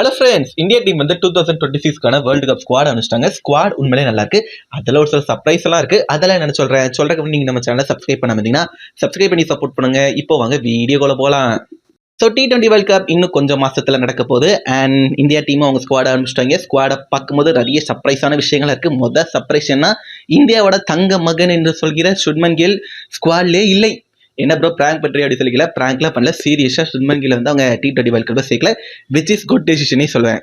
Hello friends India team வந்து two thousand twenty சிக்ஸ்க்கான world cup squad அனுப்பிச்சிட்டாங்க. Squad உண்மையிலே நல்லா இருக்கு. அதில் ஒரு சில சர்ப்ரைஸ் எல்லாம் இருக்கு. அதெல்லாம் என்ன சொல்றேன்? சொல்றதுக்கு நீங்க நம்ம சேனலை சப்ஸ்கிரைப் பண்ண வந்தீங்கன்னா சப்ஸ்கிரைப் பண்ணி சப்போர்ட் பண்ணுங்க. இப்போ வாங்க வீடியோக்குள்ள போகலாம் so T twenty world cup இன்னும் கொஞ்சம் மாசத்துல நடக்க போகுது. அண்ட் இந்தியா டீமும் அவங்க ஸ்குவாட் ஆரம்பிச்சிட்டாங்க ஸ்குவாடை பார்க்கும்போது நிறைய சர்ப்ரைஸான விஷயங்கள் இருக்கு. மொதல் சர்ப்ரைஸ் என்ன இந்தியாவோட தங்க மகன் என்று சொல்கிற சுட்மன் கில் ஸ்குவாட்லேயே இல்லை. என்ன ப்ரோ பிராங்க் பற்றி அப்படி சொல்லிக்கல பிராங்க்லாம் பண்ணல. சீரியஸாக சுட்மன் கில் வந்து அவங்க டி டுவெண்ட்டி வேர்ல்ட் கப் சேர்க்கல. விச் இஸ் குட் டெசிஷனே சொல்லுவேன்.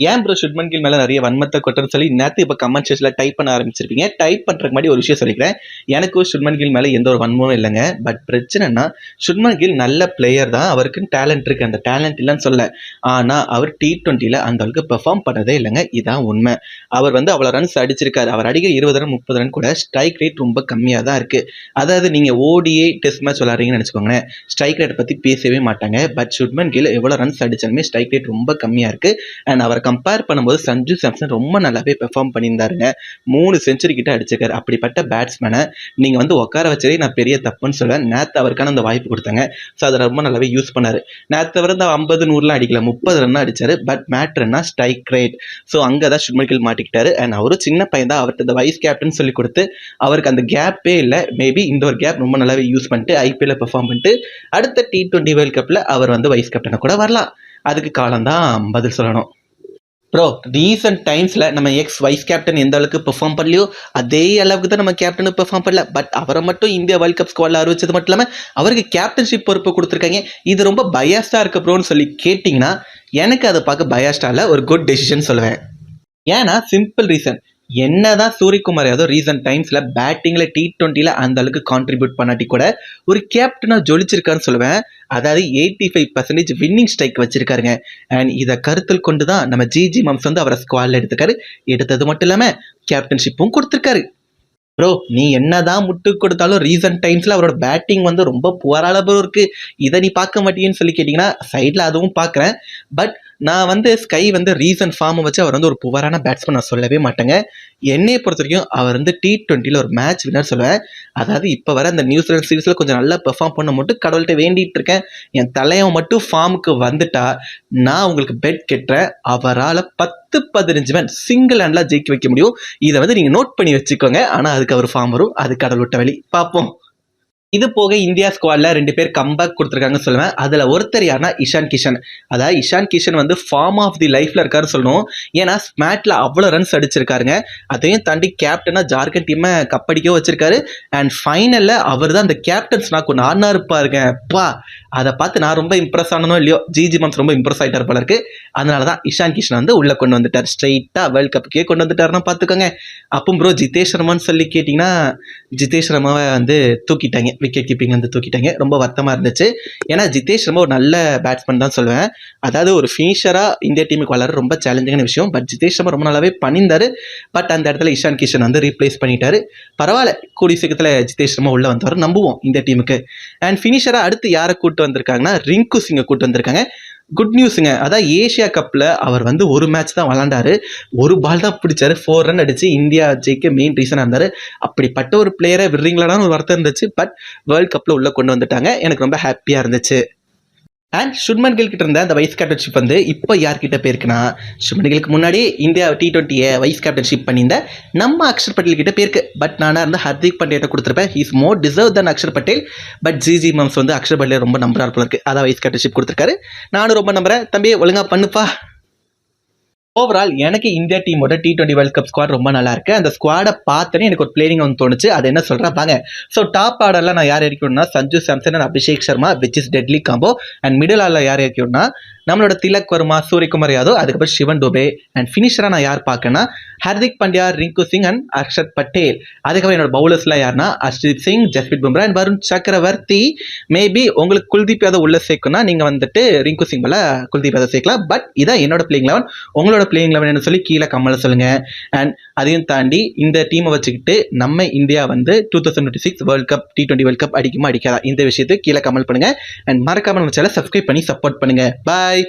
ஏன் ப்ரோ சுட்மன் கில் மேலே நிறைய வன்மத்தை கொட்டுன்னு சொல்லி நேற்று இப்போ கமெண்ட் செக்ஷனில் டைப் பண்ண ஆரம்பிச்சிருப்பீங்க. டைப் பண்ணுறதுக்கு முன்னாடி ஒரு விஷயம் சொல்லிக்கிறேன். எனக்கும் சுட்மன் கில் மேலே எந்த ஒரு வன்மமும் இல்லைங்க. பட் பிரச்சனைனா சுட்மன் கில் நல்ல பிளேயர் தான். அவருக்குன்னு டேலண்ட் இருக்குது அந்த டேலண்ட் இல்லைன்னு சொல்ல. ஆனால் அவர் டி டுவெண்ட்டியில் அந்த அளவுக்கு பெர்ஃபார்ம் பண்ணதே இல்லைங்க. இதான் உண்மை. அவர் வந்து அவ்வளோ ரன்ஸ் அடிச்சிருக்காரு. அவர் அடிக்கிற இருபது ரன் முப்பது ரன் கூட ஸ்ட்ரைக் ரேட் ரொம்ப கம்மியாக தான் இருக்குது அதாவது நீங்கள் ஓடியே டெஸ்ட் மேட்ச் விளாட்றீங்கன்னு நினச்சிக்கோங்களேன். ஸ்ட்ரைக் ரேட் பற்றி பேசவே மாட்டாங்க. பட் சுட்மன் கில் எவ்வளோ ரன்ஸ் அடித்தாலுமே ஸ்ட்ரைக் ரேட் ரொம்ப கம்மியாக இருக்குது அண்ட் அவர் கம்பேர் பண்ணும்போது சஞ்சு சாம்சன் ரொம்ப நல்லாவே பெர்ஃபார்ம் பண்ணியிருந்தாருங்க. மூணு செஞ்சுரி கிட்ட அடிச்சிருக்காரு. அப்படிப்பட்ட பேட்ஸ்மேனை நீங்கள் வந்து உட்கார வச்சதே நான் பெரிய தப்புன்னு சொல்லுவேன் நேற்று அவருக்கான அந்த வாய்ப்பு கொடுத்தாங்க. ஸோ அதை ரொம்ப நல்லாவே யூஸ் பண்ணார். நேற்று அவர் இந்த ஐம்பது நூறுலாம் அடிக்கல. முப்பது ரன் அடித்தார் பட் மேட்ருன்னா ஸ்ட்ரைக் ரேட் ஸோ அங்கே தான் சுட்மன் கில் மாட்டிக்கிட்டாரு. அண்ட் அவரும் சின்ன பையன் தான். அவர்கிட்ட இந்த வைஸ் கேப்டன் சொல்லி கொடுத்து அவருக்கு அந்த கேப்பே இல்லை. மேபி இந்த ஒரு கேப் ரொம்ப நல்லாவே யூஸ் பண்ணிட்டு ஐபிஎல்ல பெர்ஃபார்ம் பண்ணிட்டு அடுத்த டி ட்வெண்ட்டி வேர்ல்ட் கப்பில் அவர் வந்து வைஸ் கேப்டனை கூட வரலாம். அதுக்கு காலம் தான் பதில் சொல்லணும். ப்ரோ ரீசெண்ட் டைம்ஸில் நம்ம எக்ஸ் வைஸ் கேப்டன் எந்த அளவுக்கு பெர்ஃபார்ம் பண்ணலையோ அதே அளவுக்கு தான் நம்ம கேப்டனும் பெர்ஃபார்ம் பண்ணல. பட் அவரை மட்டும் இந்தியா வேர்ல்ட் கப் ஸ்குவாடில் அறிவிச்சது மட்டும் இல்லாமல் அவருக்கு கேப்டன்ஷிப் பொறுப்பு கொடுத்துருக்காங்க. இது ரொம்ப பயாஸ்டாக இருக்க ப்ரோன்னு சொல்லி கேட்டிங்கன்னா எனக்கு அதை பார்க்க பயாஸ்டாவில் ஒரு குட் டெசிஷன் சொல்லுவேன். ஏன்னா சிம்பிள் ரீசன் என்னதான் சூரியகுமார் யாதவ் ரீசன்ட் டைம்ஸில் பேட்டிங்கில் டி ட்வெண்ட்டியில் அந்த அளவுக்கு கான்ட்ரிபியூட் பண்ணாட்டி கூட ஒரு கேப்டனாக ஜொலிச்சிருக்காருன்னு சொல்லுவேன். அதாவது eighty five percentage winning strike வச்சிருக்காருங்க. And இதை கருத்தில் கொண்டு தான் நம்ம ஜிஜி மம்ஸ் வந்து அவரை ஸ்குவாட்ல எடுத்துக்காரு எடுத்தது மட்டும் இல்லாமல் கேப்டன்ஷிப்பும் கொடுத்துருக்காரு. ப்ரோ நீ என்னதான் முட்டு கொடுத்தாலும் ரீசன்ட் டைம்ஸில் அவரோட பேட்டிங் வந்து ரொம்ப புவரால ப்ரோ இருக்குது இதை நீ பார்க்க மாட்டீங்கன்னு சொல்லி கேட்டிங்கன்னா சைடில் அதுவும் பார்க்குறேன். பட் நான் வந்து ஸ்கை வந்து ரீசன்ட் ஃபார்மை வச்சு அவர் வந்து ஒரு புவரான பேட்ஸ்மேன் நான் சொல்லவே மாட்டேங்க. என்னையை பொறுத்த வரைக்கும் அவர் வந்து டி டுவெண்ட்டியில் ஒரு மேட்ச் வின்னர் சொல்லுவேன். அதாவது இப்போ வர அந்த நியூசிலாந்து சீரீஸில் கொஞ்சம் நல்லா பெர்ஃபார்ம் பண்ண மட்டும் கடவுள்கிட்ட வேண்டிகிட்டு இருக்கேன். என் தலையவன் மட்டும் ஃபார்முக்கு வந்துட்டா நான் உங்களுக்கு பெட் கெட்டுறேன் அவரால் பத்து பதினஞ்சு மேன் சிங்கிள் ஹேண்டில் ஜெயிக்க வைக்க முடியும். இதை வந்து நீங்கள் நோட் பண்ணி வச்சுக்கோங்க. ஆனால் அதுக்கு அவர் ஃபார்ம் வரும். அது கடல் விட்ட வழி. பார்ப்போம். இது போக இந்தியா ஸ்குவாடில் ரெண்டு பேர் கம்பேக் கொடுத்துருக்காங்கன்னு சொல்லுவேன். அதில் ஒருத்தர் யாருன்னா இஷான் கிஷன். அதாவது இஷான் கிஷன் வந்து ஃபார்ம் ஆஃப் தி லைஃப்பில் இருக்காரு சொல்லணும். ஏன்னா ஸ்மேட்டில் அவ்வளோ ரன்ஸ் அடிச்சிருக்காருங்க. அதையும் தாண்டி கேப்டனா ஜார்க்கண்ட் டீமை கப்படிக்கோ வச்சிருக்காரு. அண்ட் ஃபைனலில் அவர் தான் அந்த கேப்டன்ஸ் நான் கொண்டு ஆடினா இருப்பாருங்க அப்பா அதை பார்த்து நான் ரொம்ப இம்ப்ரெஸ் ஆனனோ இல்லையோ ஜிஜி மம்ஸ் ரொம்ப இம்ப்ரெஸ் ஆகிட்டார் போல இருக்கு. அதனால தான் இஷான் கிஷன் வந்து உள்ளே கொண்டு வந்துட்டார். ஸ்ட்ரைட்டாக வேர்ல்ட் கப்புக்கே கொண்டு வந்துட்டாருன்னா பார்த்துக்கோங்க. அப்போ ப்ரோ ஜிதேஷ் சர்மான்னு சொல்லி கேட்டிங்கன்னா ஜிதேஷ் சர்மாவை வந்து தூக்கிட்டாங்க. விக்கெட் கீப்பிங் வந்து தூக்கிட்டாங்க. ரொம்ப வருத்தமாக இருந்துச்சு. ஏன்னா ஜிதேஷ் ரொம்ப ஒரு நல்ல பேட்ஸ்மேன் தான் சொல்லுவேன். அதாவது ஒரு ஃபினிஷராக இந்தியா டீமுக்கு வளர ரொம்ப சேலஞ்சிங்கான விஷயம். பட் ஜிதேஷ் சர்மா ரொம்ப நல்லாவே பண்ணியிருந்தார். பட் அந்த இடத்துல இஷான் கிஷன் வந்து ரீப்ளேஸ் பண்ணிட்டாரு. பரவாயில்ல. கூடிய சீக்கிரத்தில் ஜிதேஷ் சர்மா உள்ளே வந்தவர் நம்புவோம் இந்த டீமுக்கு அண்ட் ஃபினிஷராக அடுத்து யாரை கூட்டு வந்திருக்காங்கன்னா ரிங்கு சிங்கை கூட்டு வந்திருக்காங்க. குட் நியூஸுங்க அதான் ஏஷியா கப்பில் அவர் வந்து ஒரு மேட்ச் தான் விளாண்டாரு. ஒரு பால் தான் பிடிச்சாரு. ஃபோர் ரன் அடிச்சு இந்தியா ஜெயிக்க மெயின் ரீசனாக இருந்தார். அப்படிப்பட்ட ஒரு பிளேயரை விடுறீங்களான்னு ஒரு வருத்தம் இருந்துச்சு. பட் வேர்ல்ட் கப்பில் உள்ளே கொண்டு வந்துட்டாங்க. எனக்கு ரொம்ப ஹாப்பியாக இருந்துச்சு. அண்ட் சுட்மன் கில் கிட்ட இருந்த அந்த வைஸ் கேப்டன்ஷிப் வந்து இப்போ யார்கிட்ட போயிருக்குன்னா சுட்மன் கிலுக்கு முன்னாடி இந்தியா டி டுவெண்ட்டியை வைஸ் கேப்டன்ஷிப் பண்ணியிருந்த நம்ம அக்ஷர் பட்டேல் கிட்ட போயிருக்கு. பட் நானாக இருந்தால் ஹர்திக் பாண்டியிட்ட கொடுத்துருப்பேன். Is more deserve than Axar Patel. But GG மம்ஸ் வந்து அக்ஷர் பட்டேல் ரொம்ப நம்புறாரு போல அதான் வைஸ் கேப்டன்ஷிப் கொடுத்துருக்காரு. நானும் ரொம்ப நம்புறேன். தம்பி ஒழுங்காக பண்ணுப்பா. ஓவரால் எனக்கு இந்தியா டீமோட T twenty world cup squad ரொம்ப நல்லா இருக்கு. அந்த ஸ்குவாடை பார்த்தனே எனக்கு ஒரு பிளேயிங் வந்து தோணுச்சு. அது என்ன சொல்றேன் பாங்க ஸோ டாப் ஆர்டரில் நான் யார் இருக்கணும்னா Sanju Samson and Abhishek Sharma which is deadly combo and middle ஆர்டரில் யார் இருக்கணும்னா நம்மளோட திலக் வர்மா சூரியகுமார் யாதவ் அதுக்கப்புறம் சிவன் டோபே அண்ட் ஃபினிஷராக நான் யார் பார்க்கேன்னா ஹர்திக் பாண்டியா ரிங்கு சிங் அண்ட் அர்ஷத் பட்டேல். அதுக்கப்புறம் என்னோட பவுலர்ஸ்லாம் யாருன்னா அர்ஷதீப் சிங் ஜஸ்பித் பும்ரா அண்ட் வருண் சக்கரவர்த்தி. மேபி உங்களுக்கு குல்தீப் யாதவ் உள்ள சேர்க்கணும்னா நீங்கள் வந்துட்டு ரிங்கு சிங் மேலே குல்தீப் யாதவ் சேர்க்கலாம். பட் இதான் என்னோட பிளேயிங் லெவன் உங்களோட பிளேயிங் லெவன் சொல்லி கீழே கம்மல சொல்லுங்கள் அண்ட் அதையும் தாண்டி இந்த டீமை வச்சுக்கிட்டு நம்ம இந்தியா வந்து two thousand twenty six world cup T twenty world cup அடிக்குமா அடிக்காதா? இந்த விஷயத்தை கீழே கமல் பண்ணுங்கள் அண்ட் மறக்காமல் நம்ம சேனல் சப்ஸ்கிரைப் பண்ணி சப்போர்ட் பண்ணுங்க. பாய்